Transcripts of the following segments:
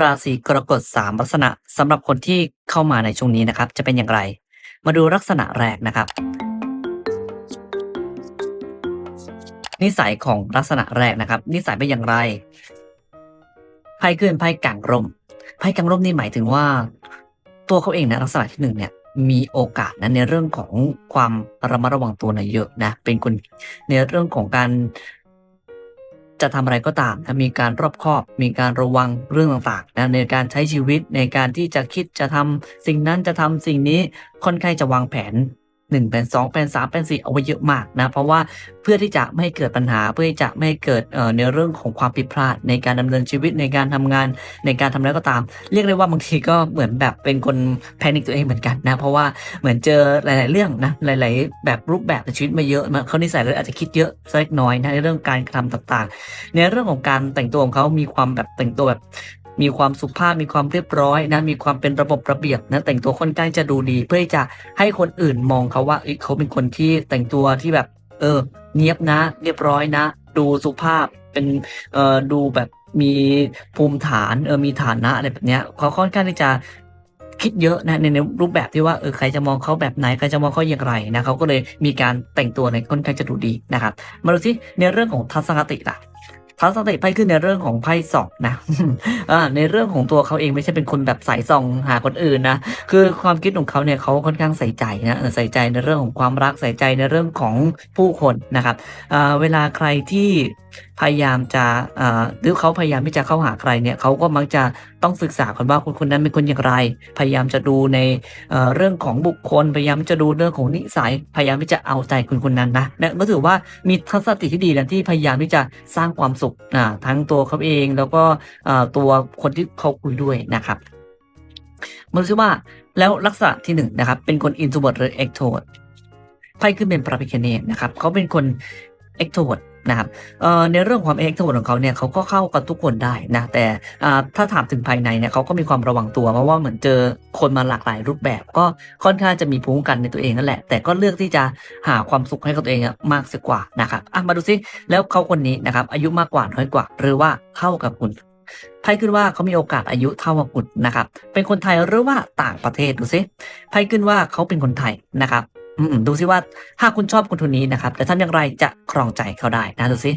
ราศีกรกฎสามลักษณะสำหรับคนที่เข้ามาในช่วงนี้นะครับ จะเป็นอย่างไร มาดูลักษณะแรกนะครับ นิสัยของลักษณะแรกนะครับ นิสัยเป็นอย่างไรไพ่ขึ้นไพ่กลางร่มไพ่กลางร่มนี่หมายถึงว่า ตัวเขาเองนะลักษณะที่หนึ่งเนี่ยมีโอกาสนะในเรื่องของความระมัดระวังตัวนะเยอะนะเป็นคนในเรื่องของการ จะทำอะไรก็ตามนะมีการรอบคอบ มีการระวังเรื่องต่างๆนะในการใช้ชีวิตในการที่จะคิดจะทำสิ่งนั้นจะทำสิ่งนี้ค่อนข้างจะวางแผน หนึ่งแผนสองแผนสามแผนสี่เอาไว้เยอะมากนะเพราะว่าเพื่อที่จะไม่ให้เกิดปัญหาเพื่อที่จะไม่ให้เกิดเอ่อในเรื่องของความผิดพลาดในการดำเนินชีวิตในการทำงานในการทำอะไรก็ตาม เรียกได้ว่าบางทีก็เหมือนแบบเป็นคนแพนิคตัวเองเหมือนกันนะเพราะว่าเหมือนเจอหลาย ๆ เรื่องนะหลาย ๆ แบบรูปแบบในชีวิตมาเยอะมาเขานิสัยเลยอาจจะคิดเยอะสักเล็กน้อยนะในเรื่องการกระทำต่าง ๆ ในเรื่องของการแต่งตัวของเขามีความแบบแต่งตัวแบบ มีความสุภาพมีความเรียบร้อยนะมีความเป็นระบบระเบียบนะแต่งตัวค่อนข้างจะดูดี เพื่อจะให้คนอื่นมองเขาว่าเอ้ยเขาเป็นคนที่แต่งตัวที่แบบ เออ เนียบนะ เรียบร้อยนะ ดูสุภาพเป็นเอ่อดูแบบมีภูมิฐานเออมีฐานะอะไรแบบเนี้ยเขาค่อนข้างที่จะคิดเยอะนะในในรูปแบบที่ว่าเออใครจะมองเขาแบบไหนใครจะมองเขาอย่างไรนะเขาก็เลยมีการแต่งตัวในค่อนข้างจะดูดีนะครับ มาดูที่ในเรื่องของทัศนคติล่ะ ทัศนคติไพ่ขึ้นในเรื่องของไพ่สองนะในเรื่องของตัวเขาเองไม่ใช่เป็นคนแบบสายส่องหาคนอื่นนะคือความคิดของเขาเนี่ยเขาค่อนข้างใส่ใจนะใส่ใจในเรื่องของความรักใส่ใจในเรื่องของผู้คนนะครับเวลาใครที่ พยายามจะหรือเขาพยายามที่จะเข้าหาใครเนี่ยเขาก็มักจะต้องศึกษาคนว่าคนคนนั้นเป็นคนอย่างไร พยายามจะดูในเรื่องของบุคคล พยายามจะดูเรื่องของนิสัย พยายามที่จะเอาใจคนคนนั้นนะนะก็ถือว่ามีทัศนคติที่ดีนะที่พยายามที่จะสร้างความสุขทั้งตัวเขาเอง แล้วก็ตัวคนที่เขาคุยด้วยนะครับมาดูซิว่าแล้วลักษณะที่หนึ่งนะครับเป็นคน introvert หรือ extrovert ไพ่ขึ้นเป็นพระพิคเนตนะครับเขาเป็นคน extrovert นะครับในเรื่องความ extrovert ของเขาเนี่ยเขาก็เข้ากับทุกคนได้นะแต่ถ้าถามถึงภายในเนี่ยเขาก็มีความระวังตัวเพราะว่าเหมือนเจอคนมาหลากหลายรูปแบบ ก็ค่อนข้างจะมีภูมิคุ้มกันในตัวเองนั่นแหละ แต่ก็เลือกที่จะหาความสุขให้กับตัวเองมากเสียกว่านะครับมาดูซิแล้วเขาคนนี้นะครับอายุมากกว่าน้อยกว่า หรือว่าเท่ากับคุณไพ่ขึ้นว่าเขามีโอกาสอายุเท่ากับคุณนะครับ เป็นคนไทยหรือว่าต่างประเทศดูซิไพ่ขึ้นว่าเขาเป็นคนไทยนะครับ ดูซิว่าถ้าคุณชอบคนคนนี้นะครับจะทำอย่างไรจะครองใจเขาได้นะดูซิ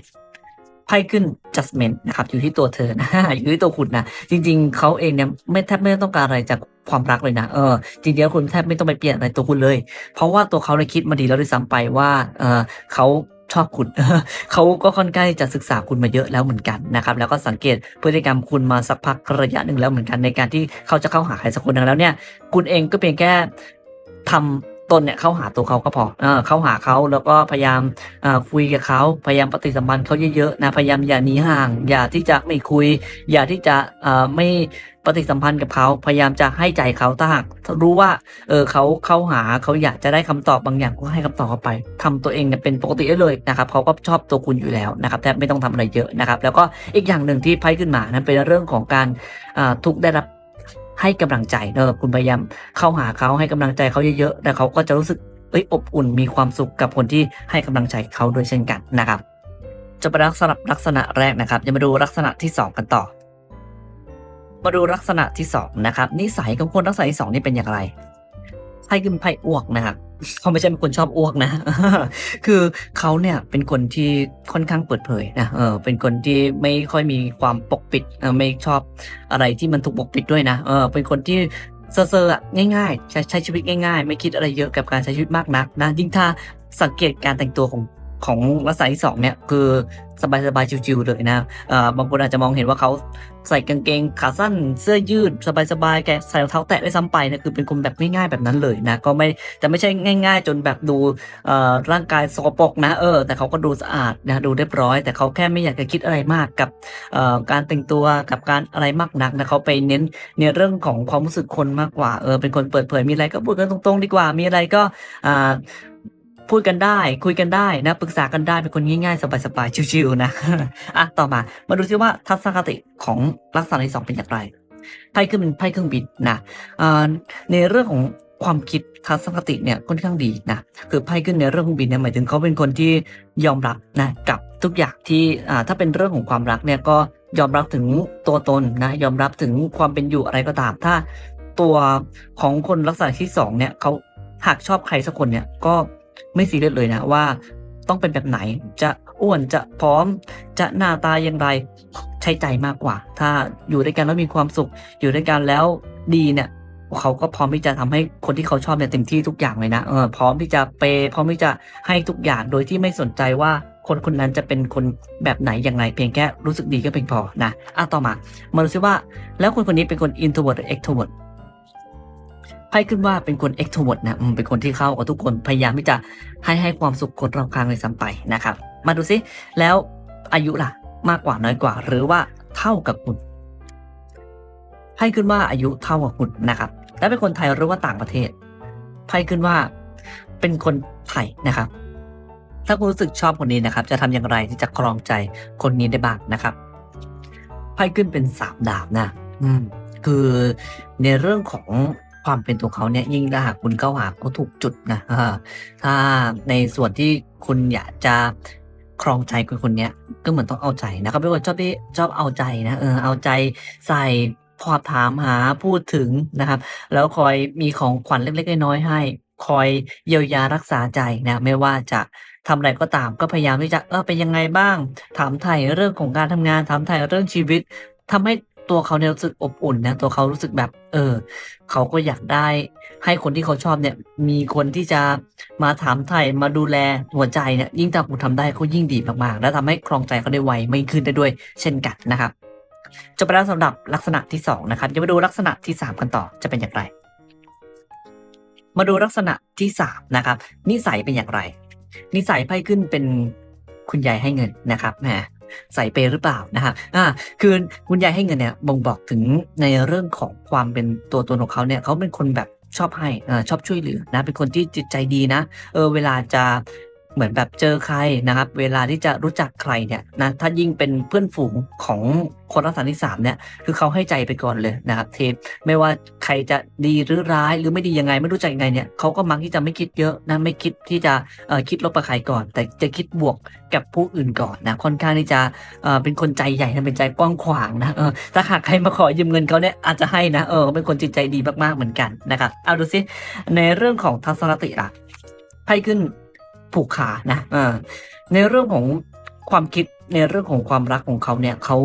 ไพ่ขึ้น judgment นะครับอยู่ที่ตัวเธอนะอยู่ที่ตัวคุณนะจริง ๆเขาเองเนี่ยไม่แทบไม่ต้องการอะไรจากความรักเลยนะเออจริงๆแล้วคุณแทบไม่ต้องไปเปลี่ยนอะไรตัวคุณเลย เพราะว่าตัวเขาเลยคิดมาดีแล้วด้วยซ้ำไปว่าเออเขาชอบคุณเขาก็ค่อนข้างจะศึกษาคุณมาเยอะแล้วเหมือนกันนะครับแล้วก็สังเกตพฤติกรรมคุณมาสักพักระยะหนึ่งแล้วเหมือนกันในการที่เขาจะเข้าหาใครสักคนหนึ่งแล้วเนี่ย คุณเองก็เพียงแค่ทำ ตนเนี่ยเข้าหาตัวเขาก็พอเออเข้าหาเขาแล้วก็พยายามคุยกับเขาพยายามปฏิสัมพันธ์เขาเยอะๆนะพยายามอย่าหนีห่าง อย่าที่จะไม่คุย อย่าที่จะไม่ปฏิสัมพันธ์กับเขาพยายามจะให้ใจเขาถ้าหากรู้ว่าเออเขาเข้าหาเขาอยากจะได้คำตอบบางอย่างก็ให้คำตอบเขาไปทำตัวเองเนี่ยเป็นปกติได้เลยนะครับเขาก็ชอบตัวคุณอยู่แล้วนะครับแทบไม่ต้องทำอะไรเยอะนะครับ แล้วก็อีกอย่างหนึ่งที่ไพ่ขึ้นมานั้นเป็นเรื่องของการทุกได้รับ ให้กำลังใจเนอะคุณพยายามเข้าหาเขาให้กำลังใจเขาเยอะๆแต่เขาก็จะรู้สึกเอ้ยอบอุ่นมีความสุขกับคนที่ให้กำลังใจเขาด้วยเช่นกันนะครับจะไปรักษณะลักษณะแรกนะครับจะมาดูลักษณะที่สองกันต่อ มาดูลักษณะที่สองนะครับนิสัยของคนลักษณะที่สองนี่เป็นอย่างไร ไพ่ขึ้นไพ่อ้วกนะครับเขาไม่ใช่เป็นคนชอบอ้วกนะ คือเขาเนี่ยเป็นคนที่ค่อนข้างเปิดเผยนะเออเป็นคนที่ไม่ค่อยมีความปกปิดเออไม่ชอบอะไรที่มันถูกปกปิดด้วยนะเออเป็นคนที่เซอร์ๆอะง่ายๆใช้ใช้ชีวิตง่าย ๆ ไม่คิดอะไรเยอะกับการใช้ชีวิตมากนักนะยิ่งถ้าสังเกตการแต่งตัวของ ของลักษณะที่สองเนี่ยคือสบายๆชิวๆเลยนะเอ่อบางคนอาจจะมองเห็นว่าเขาใส่กางเกงขาสั้นเสื้อยืด สบายๆแกใส่รองเท้าแตะได้วยซ้ำไปนะคือเป็นคนแบบง่ายๆแบบนั้นเลยนะก็ไม่จะไม่ใช่ง่าย ๆ จนแบบดูเอ่อร่างกายสกปรกนะเออแต่เขาก็ดูสะอาดนะดูเรียบร้อย แต่เขาแค่ไม่อยากจะคิดอะไรมากกับเอ่อการแต่งตัวกับการอะไรมากนักนะเขาไปเน้นในเรื่องของความรู้สึกคนมากกว่าเออเป็นคนเปิดเผยมีอะไรก็พูดกันตรงๆ ดีกว่ามีอะไรก็อ่า พูดกันได้ คุยกันได้นะปรึกษากันได้เป็นคนง่ายๆ สบายๆชิวๆนะอะต่อมามาดูซิว่าทัศนคติของลักษณะที่สองเป็นอย่างไรไพ่ขึ้นเป็นไพ่เครื่องบินนะในเรื่องของความคิดทัศนคติเนี่ยค่อนข้างดีนะคือไพ่ขึ้นในเรื่องของบินเนี่ยหมายถึงเขาเป็นคนที่ยอมรับนะกับทุกอย่างที่ถ้าเป็นเรื่องของความรักเนี่ยก็ยอมรับถึงตัวตนนะยอมรับถึงความเป็นอยู่อะไรก็ตาม ถ้าตัวของคนลักษณะที่สองเนี่ยเขาหากชอบใครสักคนเนี่ยก็ ไม่ซีเรียสเลยนะว่าต้องเป็นแบบไหนจะอ้วนจะพร้อมจะหน้าตาอย่างไรใช้ใจมากกว่า ถ้าอยู่ด้วยกันแล้วมีความสุข อยู่ด้วยกันแล้วดีเนี่ยเขาก็พร้อมที่จะทำให้คนที่เขาชอบเนี่ยเต็มที่ทุกอย่างเลยนะเออพร้อมที่จะเปย์พร้อมที่จะให้ทุกอย่างโดยที่ไม่สนใจว่าคนคนนั้นจะเป็นคนแบบไหนอย่างไรเพียงแค่รู้สึกดีก็เพียงพอนะอะต่อมามาดูซิว่าแล้วคนคนนี้เป็นคน introvert หรือ extrovert พ่ขึ้นว่าเป็นคน extrovert นะอืมเป็นคนที่เข้ากับทุกคนพยายามที่จะให้ให้ความสุขคนรอบข้างเลยซ้ำไปนะครับ มาดูซิแล้วอายุล่ะ มากกว่าน้อยกว่า หรือว่าเท่ากับคุณไพ่ขึ้นว่าอายุเท่ากับคุณนะครับ และเป็นคนไทยหรือว่าต่างประเทศไพ่ขึ้นว่าเป็นคนไทยนะครับ ถ้าคุณรู้สึกชอบคนนี้นะครับ จะทำอย่างไรที่จะครองใจคนนี้ได้บ้างนะครับไพ่ขึ้นเป็นสามดาบนะ อืม คือในเรื่องของ ความเป็นตัวเขาเนี่ยยิ่งถ้าหากคุณเข้าหาเขาถูกจุดนะถ้าในส่วนที่คุณอยากจะครองใจคนคนนี้ก็เหมือนต้องเอาใจนะครับเป็นคนชอบที่ชอบเอาใจนะเออเอาใจใส่พอถามหาพูดถึงนะครับ แล้วคอยมีของขวัญเล็กๆน้อยๆให้ คอยเยียวยารักษาใจนะไม่ว่าจะทำอะไรก็ตามก็พยายามที่จะเออเป็นยังไงบ้าง ถามไถ่เรื่องของการทำงานถามไถ่เรื่องชีวิตทำให้ ตัวเขาเนี่ยรู้สึกอบอุ่นนะตัวเขารู้สึกแบบ เออ เขาก็อยากได้ ให้คนที่เขาชอบเนี่ย มีคนที่จะมาถามไถ่มาดูแลหัวใจเนี่ยยิ่งถ้าคุณทำได้ก็ยิ่งดีมากๆ แล้วทำให้ครองใจเขาได้ไวไม่ขึ้นได้ด้วย เช่นกันนะครับจบไปแล้วสำหรับลักษณะที่สองนะครับจะมาดูลักษณะที่สามกันต่อจะเป็นอย่างไร มาดูลักษณะที่สามนะครับนิสัยเป็นอย่างไร นิสัยไพ่ขึ้นเป็นคุณยายให้เงินนะครับแหม ใส่ไปหรือเปล่านะคะอ่าคือคุณยายให้เงินเนี่ยบ่งบอกถึงในเรื่องของความเป็นตัวตนของเขาเนี่ยเขาเป็นคนแบบชอบให้อ่าชอบช่วยเหลือนะ เป็นคนที่จิตใจดีนะ เออ เวลาจะ เหมือนแบบเจอใครนะครับ เวลาที่จะรู้จักใครเนี่ยนะถ้ายิ่งเป็นเพื่อนฝูงของคนลักษณะที่สามเนี่ยคือเขาให้ใจไปก่อนเลยนะครับเทปไม่ว่าใครจะดีหรือร้ายหรือไม่ดียังไงไม่รู้จักยังไงเนี่ยเขาก็มักที่จะไม่คิดเยอะนะไม่คิดที่จะคิดลบกับใครก่อน แต่จะคิดบวกกับผู้อื่นก่อนนะค่อนข้างที่จะเเป็นคนใจใหญ่นะเป็นใจกว้างขวางนะเออถ้าหากใครมาขอยืมเงินเขาเนี่ยอาจจะให้นะเออเป็นคนจิตใจดีมากๆเหมือนกันนะครับเอาดูซิในเรื่องของทัศนคติล่ะไพ่ขึ้น ผูกขานะเออในเรื่องของความคิดในเรื่องของความรักของเขาเนี่ยเขา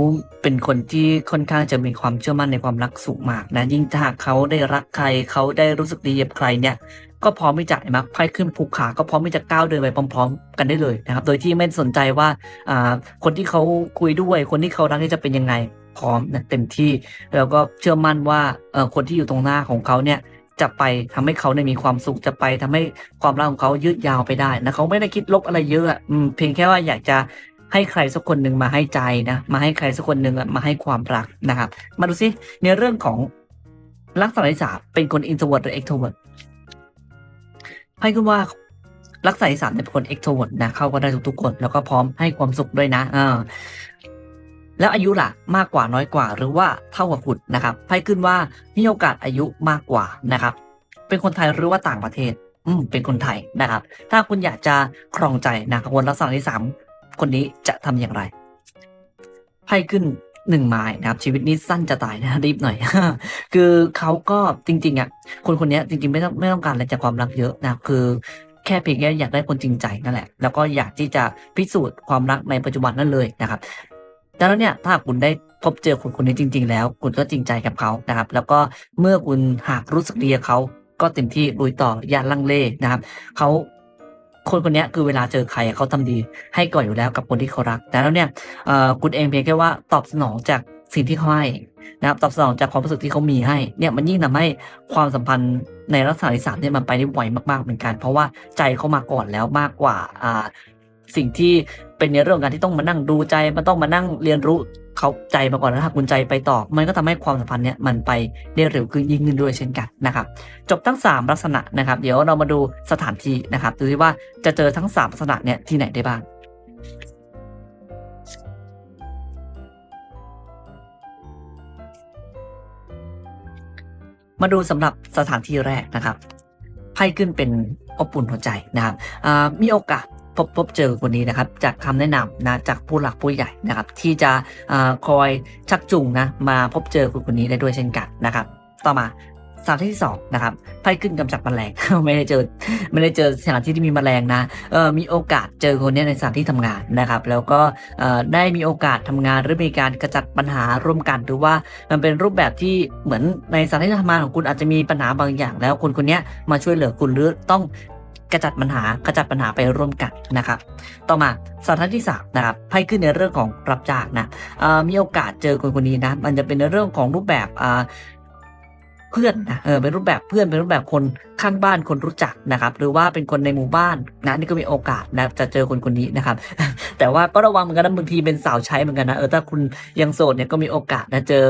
เป็นคนที่ค่อนข้างจะมีความเชื่อมั่นในความรักสูงมากนะยิ่งถ้าหากเขาได้รักใครเขาได้รู้สึกดีกับใครเนี่ยก็พร้อมที่จะมักไพ่ขึ้นผูกขา ก็พร้อมที่จะก้าวเดินไปพร้อม ๆ กันได้เลยนะครับ โดยที่ไม่สนใจว่าอ่าคนที่เขาคุยด้วย คนที่เขารักนี่จะเป็นยังไงพร้อมนะเต็มที่ แล้วก็เชื่อมั่นว่าเอ่อคนที่อยู่ตรงหน้าของเขาเนี่ย จะไปทำให้เขาเนี่ยมีความสุขจะไปทำให้ความรักของเขายืดยาวไปได้นะเขาไม่ได้คิดลบอะไรเยอะอะอืมเพียงแค่ว่าอยากจะให้ใครสักคนหนึ่งมาให้ใจนะ มาให้ใครสักคนหนึ่งมาให้ความรักนะครับ มาดูซิในเรื่องของลักษณะที่สามเป็นคน introvert หรือ extrovert ให้คุณว่าลักษณะที่สามเนี่ยเป็นคน extrovert นะเข้าก็ได้ทุกๆคน แล้วก็พร้อมให้ความสุขด้วยนะอ่า แล้วอายุล่ะมากกว่าน้อยกว่า หรือว่าเท่ากับคุณนะครับไพ่ขึ้นว่ามีโอกาสอายุมากกว่านะครับ เป็นคนไทยหรือว่าต่างประเทศ อืมเป็นคนไทยนะครับ ถ้าคุณอยากจะครองใจนะครับคนลักษณะที่สามคนนี้จะทำอย่างไรไพ่ขึ้นหนึ่งไม้นะครับ ชีวิตนี้สั้นจะตายนะรีบหน่อย คือเขาก็จริง ๆอะคนคนนี้จริง ๆ ไม่ต้องไม่ต้องการอะไรจากความรักเยอะนะคือแค่เพียงแค่อยากได้คนจริงใจนั่นแหละ แล้วก็อยากที่จะพิสูจน์ความรักในปัจจุบันนั่นเลยนะครับ ดังนั้นเนี่ยถ้าคุณได้พบเจอคนคนนี้จริง ๆ แล้ว คุณก็จริงใจกับเขานะครับ แล้วก็เมื่อคุณหากรู้สึกดีกับเขาก็เต็มที่ลุยต่ออย่าลังเลนะครับเขาคนคนนี้คือเวลาเจอใครเขาทำดีให้ก่อนอยู่แล้วกับคนที่เขารัก แต่แล้วเนี่ยคุณเองเพียงแค่ว่าตอบสนองจากสิ่งที่เขาให้นะครับตอบสนองจากความรู้สึกที่เขามีให้เนี่ยมันยิ่งทำให้ความสัมพันธ์ในลักษณะที่สามเนี่ยมันไปได้ไวมากๆเหมือนกัน เพราะว่าใจเขามาก่อนแล้วมากกว่าสิ่งที่ เป็นในเรื่องการที่ต้องมานั่งดูใจมันต้องมานั่งเรียนรู้เขาใจมาก่อนแล้วถ้าคุณใจไปต่อ มันก็ทำให้ความสัมพันธ์เนี่ยมันไปได้เร็วขึ้นยิ่งขึ้นด้วยเช่นกันนะครับ จบทั้ง 3 ลักษณะนะครับ เดี๋ยวเรามาดูสถานที่นะครับดูที่ว่าจะเจอทั้ง 3 ลักษณะเนี่ยที่ไหนได้บ้างมาดูสำหรับสถานที่แรกนะครับไพ่ขึ้นเป็นอบอุ่นหัวใจนะครับมีโอกาส พบพบเจอคนนี้นะครับ จากคำแนะนำนะจากผู้หลักผู้ใหญ่นะครับ ที่จะอคอยชักจูงนะมาพบเจอคนคนนี้ได้ด้วยเช่นกันนะครับ ต่อมาสถานที่ที่สองนะครับไพ่ขึ้นกำจัดแมลงไม่ได้เจอไม่ได้เจอสถานที่ที่มีแมลงนะเออมีโอกาสเจอคนเนี้ยในสถานที่ทำงานนะครับ แล้วก็เออได้มีโอกาสทำงานหรือมีการกระจัดปัญหาร่วมกันหรือว่ามันเป็นรูปแบบที่เหมือนในสถานที่ทำงานของคุณอาจจะมีปัญหาบางอย่าง แล้วคนคนนี้มาช่วยเหลือคุณหรือต้อง กระจัดปัญหากระจัดปัญหาไปร่วมกันนะครับ ต่อมาสถานที่สามนะครับไพ่ขึ้นในเรื่องของรับจ้างนะมีโอกาสเจอคนคนนี้นะมันจะเป็นในเรื่องของรูปแบบเพื่อนนะเออเป็นรูปแบบเพื่อนเป็นรูปแบบคนข้างบ้านคนรู้จักนะครับ หรือว่าเป็นคนในหมู่บ้านนะนี่ก็มีโอกาสนะจะเจอคนคนนี้นะครับ แต่ว่าก็ระวังเหมือนกันนะบางทีเป็นสาวใช้เหมือนกันนะเออถ้าคุณยังโสดเนี่ยก็มีโอกาสนะเจอ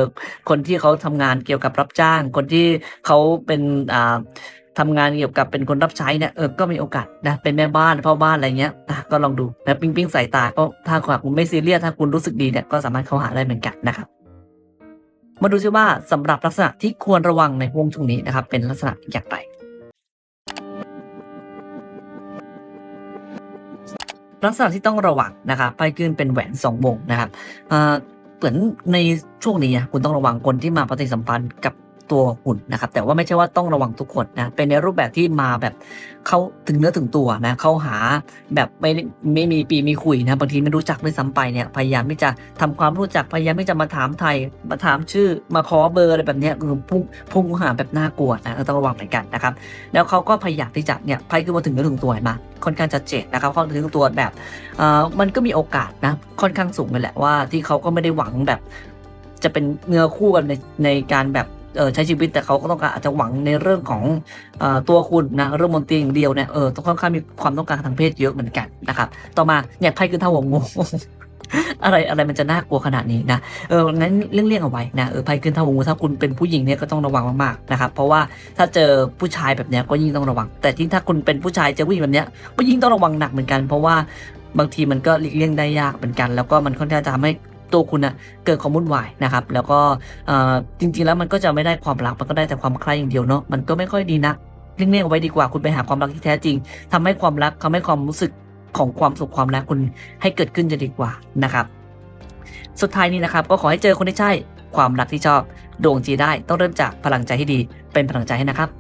คนที่เขาทำงานเกี่ยวกับรับจ้าง คนที่เขาเป็นอ่า ทำงานเกี่ยวกับเป็นคนรับใช้เนี่ยเออก็มีโอกาสนะเป็นแม่บ้านพ่อบ้านอะไรเงี้ยอะก็ลองดูนะปิ้งปิ้งสายตาก็ถ้าคุณไม่ซีเรียสถ้าคุณรู้สึกดีเนี่ยก็สามารถเข้าหาได้เหมือนกันนะครับมาดูซิว่าสำหรับลักษณะที่ควรระวังในวงช่วงนี้นะครับ เป็นลักษณะอย่างไรลักษณะที่ต้องระวังนะครับไพ่ขึ้นเป็นแหวนสองวงนะครับเออเหมือนในช่วงนี้อะคุณต้องระวังคนที่มาปฏิสัมพันธ์กับ ตัวคุณนนะครับ แต่ว่าไม่ใช่ว่าต้องระวังทุกคนนะเป็นในรูปแบบที่มาแบบเข้าถึงเนื้อถึงตัวนะเข้าหาแบบไม่ไม่มีปีมีคุยนะบางทีไม่รู้จักด้วยซ้ำไปเนี่ยพยายามที่จะทำความรู้จักพยายามที่จะมาถามไทยมาถามชื่อมาขอเบอร์อะไรแบบนี้คือพุ่งพุ่งข้าหาแบบน่ากลัวนะต้องระวังเหมือนกันนะครับแล้วเขาก็พยายามที่จะเนี่ยไพ่ขึ้นมาถึงเนื้อถึงตัวเห็นไหมค่อนข้างชัดเจนนะครับเข้าถึงตัวแบบเอ่อมันก็มีโอกาสนะค่อนข้างสูงเลยแหละว่าที่เขาก็ไม่ได้หวังแบบจะเป็นเนื้อคู่กันในในการแบบ ใช้ชีวิตแต่เขาก็ต้องการอาจจะหวังในเรื่องของอตัวคุณนะเรื่องมนตรีอย่างเดียวเนี่ยเออต้องค่อนข้างมีความต้องการทางเพศเยอะเหมือนกันนะครับต่อมาเนี่ยไพ่ขึ้นเท่าหัวงูอะไรอะไรมันจะน่ากลัวขนาดนี้นะ เอองั้นเลี่ยงๆเอาไว้นะ เออไพ่ขึ้นเท่าวงูถ้าคุณเป็นผู้หญิงเนี่ยก็ต้องระวังมากๆนะครับ เพราะว่าถ้าเจอผู้ชายแบบเนี้ยก็ยิ่งต้องระวัง แต่ที่ถ้าคุณเป็นผู้ชายเจอผู้หญิงแบบเนี้ยก็ยิ่งต้องระวังหนักเหมือนกัน เพราะว่าบางทีมันก็หลีกเลี่ยงได้ยากเหมือนกัน แล้วก็มันค่อนข้างจะทำให้ ตัวคุณอะเกิดความวุ่นวายนะครับ แล้วก็จริง ๆ แล้วมันก็จะไม่ได้ความรักมันก็ได้แต่ความใคร่อย่างเดียวเนาะมันก็ไม่ค่อยดีนะเลี่ยงๆเอาไว้ดีกว่าคุณไปหาความรักที่แท้จริงทำให้ความรักทำให้ความรู้สึกของความสุขความรักคุณให้เกิดขึ้นจะดีกว่านะครับ สุดท้ายนี้นะครับ ก็ขอให้เจอคนที่ใช่ความรักที่ชอบดวงจีได้ต้องเริ่มจากพลังใจที่ดี เป็นพลังใจให้นะครับ